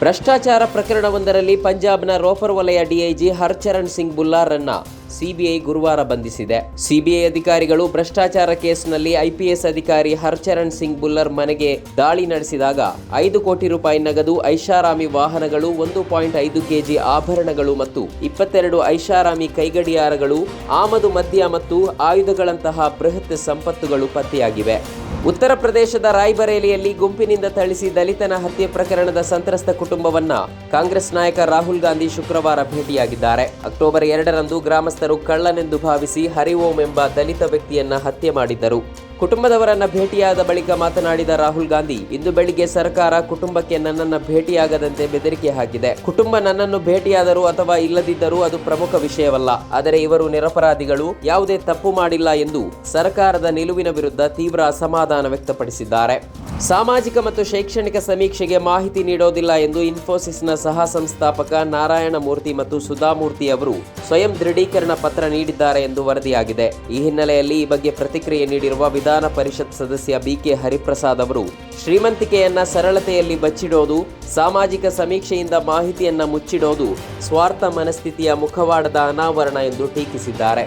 ಭ್ರಷ್ಟಾಚಾರ ಪ್ರಕರಣವೊಂದರಲ್ಲಿ ಪಂಜಾಬ್ನ ರೋಫರ್ ವಲಯ ಡಿಐಜಿ ಹರ್ಚರಣ್ ಸಿಂಗ್ ಬುಲ್ಲಾರನ್ನ ಸಿಬಿಐ ಗುರುವಾರ ಬಂಧಿಸಿದೆ. ಸಿಬಿಐ ಅಧಿಕಾರಿಗಳು ಭ್ರಷ್ಟಾಚಾರ ಕೇಸ್ನಲ್ಲಿ ಐಪಿಎಸ್ ಅಧಿಕಾರಿ ಹರ್ಚರಣ್ ಸಿಂಗ್ ಬುಲ್ಲರ್ ಮನೆಗೆ ದಾಳಿ ನಡೆಸಿದಾಗ ಐದು ಕೋಟಿ ರೂಪಾಯಿ ನಗದು ಐಷಾರಾಮಿ ವಾಹನಗಳು, ಒಂದು ಪಾಯಿಂಟ್ ಐದು ಕೆಜಿ ಆಭರಣಗಳು ಮತ್ತು ಇಪ್ಪತ್ತೆರಡು ಐಷಾರಾಮಿ ಕೈಗಡಿಯಾರಗಳು, ಆಮದು ಮದ್ಯ ಮತ್ತು ಆಯುಧಗಳಂತಹ ಬೃಹತ್ ಸಂಪತ್ತುಗಳು ಪತ್ತೆಯಾಗಿವೆ. ಉತ್ತರ ಪ್ರದೇಶದ ರಾಯ್ಬರೇಲಿಯಲ್ಲಿ ಗುಂಪಿನಿಂದ ಥಳಿಸಿ ದಲಿತನ ಹತ್ಯೆ ಪ್ರಕರಣದ ಸಂತ್ರಸ್ತ ಕುಟುಂಬವನ್ನ ಕಾಂಗ್ರೆಸ್ ನಾಯಕ ರಾಹುಲ್ ಗಾಂಧಿ ಶುಕ್ರವಾರ ಭೇಟಿಯಾಗಿದ್ದಾರೆ. ಅಕ್ಟೋಬರ್ ಎರಡರಂದು ಗ್ರಾಮಸ್ಥರು ಕಳ್ಳನೆಂದು ಭಾವಿಸಿ ಹರಿಓಂ ಎಂಬ ದಲಿತ ವ್ಯಕ್ತಿಯನ್ನ ಹತ್ಯೆ ಮಾಡಿದ್ದರು. ಕುಟುಂಬದವರನ್ನ ಭೇಟಿಯಾದ ಬಳಿಕ ಮಾತನಾಡಿದ ರಾಹುಲ್ ಗಾಂಧಿ, ಇಂದು ಬೆಳಿಗ್ಗೆ ಸರ್ಕಾರ ಕುಟುಂಬಕ್ಕೆ ನನ್ನನ್ನು ಭೇಟಿಯಾಗದಂತೆ ಬೆದರಿಕೆ ಹಾಕಿದೆ. ಕುಟುಂಬ ನನ್ನನ್ನು ಭೇಟಿಯಾದರೂ ಅಥವಾ ಇಲ್ಲದಿದ್ದರೂ ಅದು ಪ್ರಮುಖ ವಿಷಯವಲ್ಲ. ಆದರೆ ಇವರು ನಿರಪರಾಧಿಗಳು. ಯಾವುದೇ ತಪ್ಪು ಮಾಡಿಲ್ಲ ಎಂದು ಸರ್ಕಾರದ ನಿಲುವಿನ ವಿರುದ್ಧ ತೀವ್ರ ಅಸಮಾಧಾನ ವ್ಯಕ್ತಪಡಿಸಿದ್ದಾರೆ. ಸಾಮಾಜಿಕ ಮತ್ತು ಶೈಕ್ಷಣಿಕ ಸಮೀಕ್ಷೆಗೆ ಮಾಹಿತಿ ನೀಡೋದಿಲ್ಲ ಎಂದು ಇನ್ಫೋಸಿಸ್ನ ಸಹ ಸಂಸ್ಥಾಪಕ ನಾರಾಯಣ ಮೂರ್ತಿ ಮತ್ತು ಸುಧಾಮೂರ್ತಿ ಅವರು ಸ್ವಯಂ ದೃಢೀಕರಣ ಪತ್ರ ನೀಡಿದ್ದಾರೆ ಎಂದು ವರದಿಯಾಗಿದೆ. ಈ ಹಿನ್ನೆಲೆಯಲ್ಲಿ ಈ ಬಗ್ಗೆ ಪ್ರತಿಕ್ರಿಯೆ ನೀಡಿರುವ ವಿಧಾನ ಪರಿಷತ್ ಸದಸ್ಯ ಬಿಕೆ ಹರಿಪ್ರಸಾದ್ ಅವರು, ಶ್ರೀಮಂತಿಕೆಯನ್ನ ಸರಳತೆಯಲ್ಲಿ ಬಚ್ಚಿಡೋದು, ಸಾಮಾಜಿಕ ಸಮೀಕ್ಷೆಯಿಂದ ಮಾಹಿತಿಯನ್ನ ಮುಚ್ಚಿಡೋದು ಸ್ವಾರ್ಥ ಮನಸ್ಥಿತಿಯ ಮುಖವಾಡದ ಅನಾವರಣ ಎಂದು ಟೀಕಿಸಿದ್ದಾರೆ.